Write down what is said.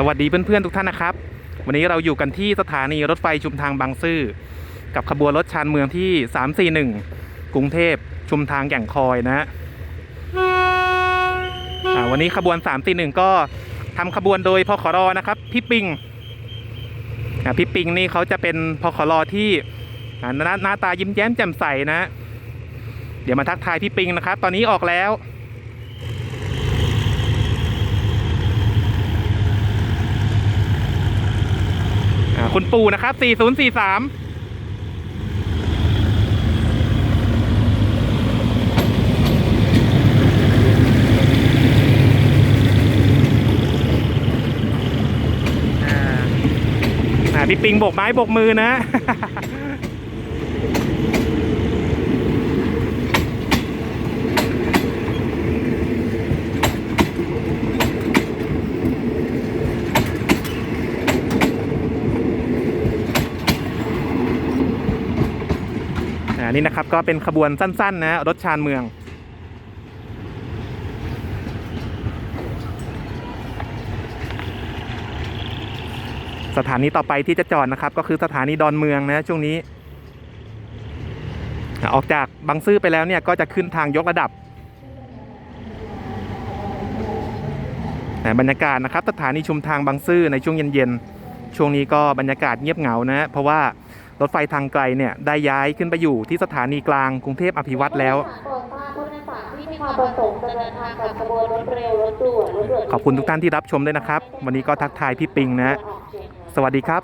สวัสดีเพื่อนๆทุกท่านนะครับ วันนี้เราอยู่กันที่สถานีรถไฟชุมทางบางซื่อกับขบวนรถชานเมืองที่ 341 กรุงเทพชุมทางแก่งคอยนะฮะวันนี้ขบวน 341 ก็ทำขบวนโดยพขรนะครับพี่ปิงพี่ปิงนี่เขาจะเป็นพขรที่หน้าหน้าตายิ้มแย้มแจ่มใสนะ เดี๋ยวมาทักทายพี่ปิงนะครับ ตอนนี้ออกแล้ว คุณปู่นะครับ 4043อ่าอ่าพี่ปิงโบกไม้โบกมือนะ นี่นะครับก็เป็นขบวนสั้นๆ นะ รถชานเมือง สถานีต่อไปที่จะจอดนะครับ ก็คือสถานีดอนเมืองนะช่วงนี้ ออกจากบางซื่อไปแล้วเนี่ยก็จะขึ้นทางยกระดับบรรยากาศนะครับสถานีชุมทางบางซื่อในช่วงเย็นๆช่วงนี้ก็บรรยากาศเงียบเหงานะ เพราะว่า รถไฟทางไกลเนี่ยได้ย้ายขึ้นไปอยู่ที่สถานีกลางกรุงเทพอภิวัตรแล้วโปรดทราบผู้โดยสารที่มีความประสงค์จะเดินทางกับขบวนรถเร็วรถด่วนรถด่วนขอบคุณทุกท่านที่รับชมด้วยนะครับ วันนี้ก็ทักทายพี่ปิงนะ สวัสดีครับ